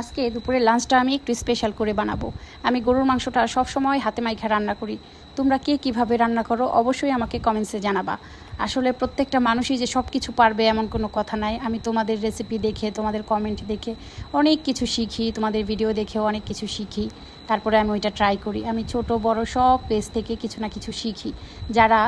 আজকে দুপুরে লাঞ্চটা আমি একটু স্পেশাল করে বানাবো। আমি গরুর মাংসটা সব সময় হাতে মাইখা রান্না করি। তোমরা কে কীভাবে রান্না করো অবশ্যই আমাকে কমেন্টসে জানাবা। আসলে প্রত্যেকটা মানুষই যে সব কিছু পারবে এমন কোনো কথা নাই। আমি তোমাদের রেসিপি দেখে, তোমাদের কমেন্ট দেখে অনেক কিছু শিখি, তোমাদের ভিডিও দেখেও অনেক কিছু শিখি। তারপরে আমি ওইটা ট্রাই করি। আমি ছোট, বড় সব পেজ থেকে কিছু না কিছু শিখি। যারা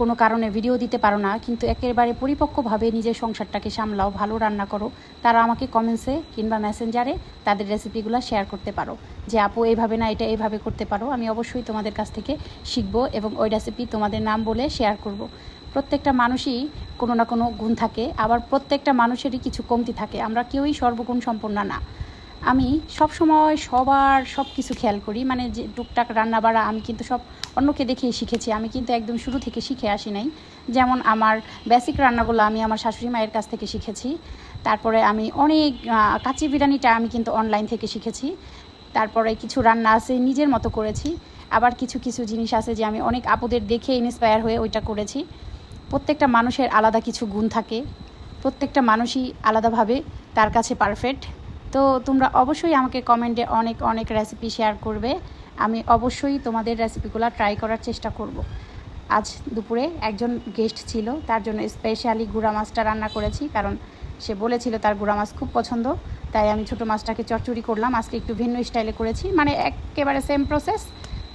কোনো কারণে ভিডিও দিতে পারো না, কিন্তু একেবারে পরিপক্কভাবে নিজের সংসারটাকে সামলাও, ভালো রান্না করো। তারা আমাকে কমেন্টসে কিংবা মেসেঞ্জারে তাদের রেসিপিগুলো শেয়ার করতে পারো। যে, আপু এইভাবে না, এটা এইভাবে করতে পারো। আমি অবশ্যই তোমাদের কাছ থেকে শিখব এবং ওই রেসিপি তোমাদের নাম বলে শেয়ার করব। প্রত্যেকটা মানুষই কোনো না কোনো গুণ থাকে, আবার প্রত্যেকটা মানুষেরই কিছু কমতি থাকে। আমরা কেউই সর্বগুণ সম্পন্ন না। আমি সব সময় সবার সব কিছু খেয়াল করি। মানে যে টুকটাক রান্না বাড়া আমি কিন্তু সব অন্যকে দেখেই শিখেছি। আমি কিন্তু একদম শুরু থেকে শিখে আসি নাই। যেমন আমার বেসিক রান্নাগুলো আমি আমার শাশুড়ি মায়ের কাছ থেকে শিখেছি। তারপরে আমি অনেক কাঁচি বিরিয়ানিটা আমি কিন্তু অনলাইন থেকে শিখেছি। তারপরে কিছু রান্না আছে নিজের মতো করেছি। আবার কিছু কিছু জিনিস আছে যে আমি অনেক আপুদের দেখে ইন্সপায়ার হয়ে ওইটা করেছি। প্রত্যেকটা মানুষের আলাদা কিছু গুণ থাকে। প্রত্যেকটা মানুষই আলাদাভাবে তার কাছে পারফেক্ট তো তোমরা অবশ্যই আমাকে কমেন্টে অনেক অনেক রেসিপি শেয়ার করবে। আমি অবশ্যই তোমাদের রেসিপিগুলো ট্রাই করার চেষ্টা করব। আজ দুপুরে একজন গেস্ট ছিল, তার জন্য স্পেশালি গুঁড়া মাছটা রান্না করেছি, কারণ সে বলেছিল তার গুড়া মাছ খুব পছন্দ, তাই আমি ছোটো মাছটাকে চচ্চড়ি করলাম। আজকে একটু ভিন্ন স্টাইলে করেছি মানে একেবারে সেম প্রসেস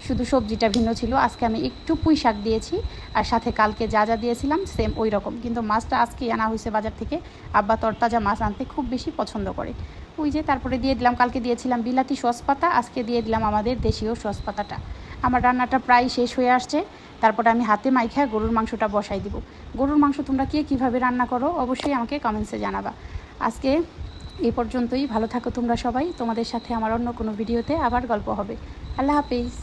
শুধু সবজিটা ভিন্ন ছিল। আজকে আমি একটু পুঁই শাক দিয়েছি আর সাথে কালকে যা যা দিয়েছিলাম সেম ওই রকম। কিন্তু মাছটা আজকেই আনা হয়েছে বাজার থেকে। আব্বা তরতাজা মাছ আনতে খুব বেশি পছন্দ করে। ওই যে তারপরে দিয়ে দিলাম, কালকে দিয়েছিলাম বিলাতি সস পাতা। আজকে দিয়ে দিলাম আমাদের দেশীয় সস পাতাটা। আমার রান্নাটা প্রায় শেষ হয়ে আসছে। তারপরে আমি হাতে মাইখা গরুর মাংসটা বসাই দিব। গরুর মাংস তোমরা কে কীভাবে রান্না করো, অবশ্যই আমাকে কমেন্টসে জানাবা। আজকে এই পর্যন্তই। ভালো থাকো তোমরা সবাই। তোমাদের সাথে আমার অন্য কোনো ভিডিওতে আবার গল্প হবে। আল্লাহ হাফিজ।